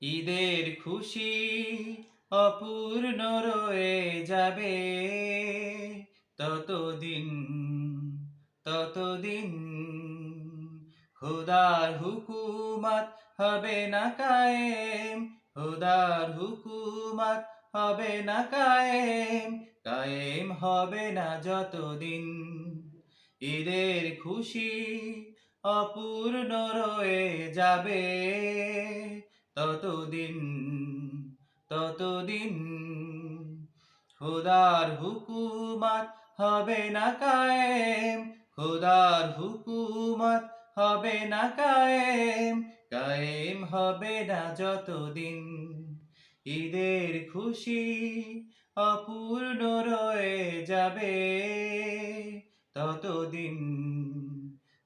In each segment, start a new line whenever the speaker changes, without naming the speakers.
ঈদের খুশি অপূর্ণ রয়ে যাবে। ততদিন ততদিন খোদার হুকুমত হবে না কায়েম। খোদার হুকুমত হবে না কায়েম। কায়েম হবে না যতদিন। ঈদের খুশি অপূর্ণ রয়ে যাবে। ততদিন ততদিন খোদার হুকুমত হবে না কায়েম। খোদার হুকুমত হবে না কায়েম। কায়েম হবে না যতদিন। ঈদের খুশি অপূর্ণ রয়ে যাবে। ততদিন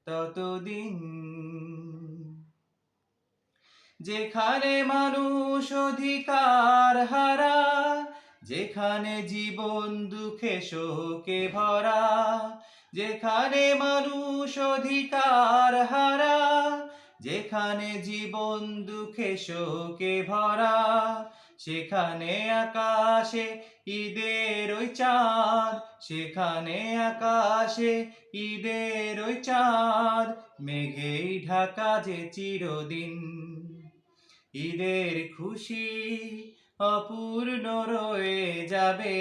ততদিন যেখানে মানুষ অধিকার হারা, যেখানে জীবন দুঃখে শোকে ভরা, যেখানে মানুষ অধিকার হারা, যেখানে জীবন দুঃখে শোকে ভরা সেখানে আকাশে ঈদের ওই চাঁদ, সেখানে আকাশে ঈদের ওই চাঁদ, মেঘেই ঢাকা যে চিরদিন। ঈদের খুশি অপূর্ণ রয়ে যাবে,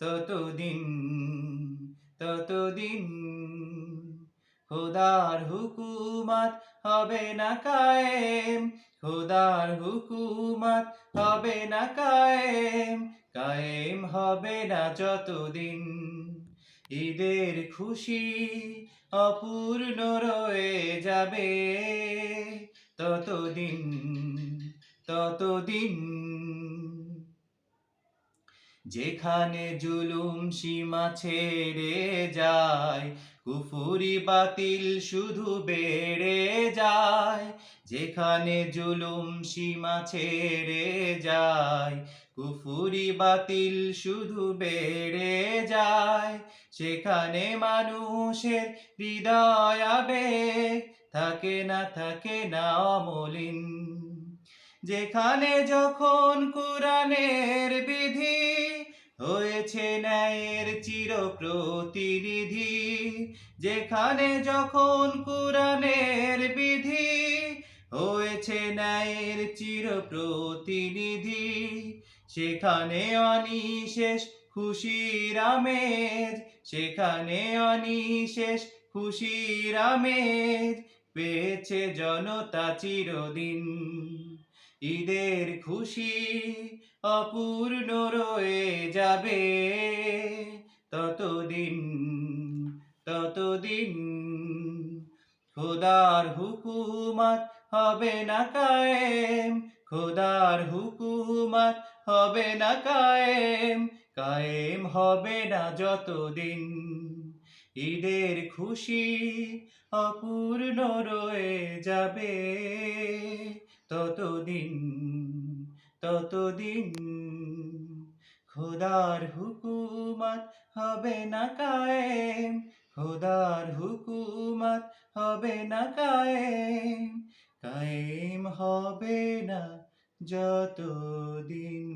ততদিন ততদিন খোদার হুকুমত হবে না কায়েম, খোদার হুকুমত হবে না কায়েম কায়েম হবে না যতদিন। ঈদের খুশি অপূর্ণ রয়ে যাবে, ততদিন ততদিন যেখানে জুলুম সীমা ছেড়ে যায়, কুফুরি বাতিল শুধু বেড়ে যায়। যেখানে জুলুম সীমা ছেড়ে যায়, কুফুরি বাতিল শুধু বেড়ে যায়। সেখানে মানুষের হৃদয় আবেগ, থাকে না থাকে না অমলিন। যেখানে যখন কোরআনের বিধি হয়েছে ন্যায়ের চির প্রতিনিধি যেখানে যখন কোরআনের বিধি হয়েছে ন্যায়ের চির প্রতিনিধি সেখানে অনিশেষ খুশির আমেজ, সেখানে অনিশেষ খুশির আমেজ পেয়েছে জনতা চিরদিন। ঈদের খুশি অপূর্ণ রয়ে যাবে। ততদিন ততদিন খোদার হুকুমত হবে না কায়েম, খোদার হুকুমত হবে না কায়েম কায়েম হবে না যতদিন। ঈদের খুশি অপূর্ণ রয়ে যাবে। ততদিন ততদিন খোদার হুকুমত হবে না কায়েম, খোদার হুকুমত হবে না কায়েম কায়েম হবে না যতদিন।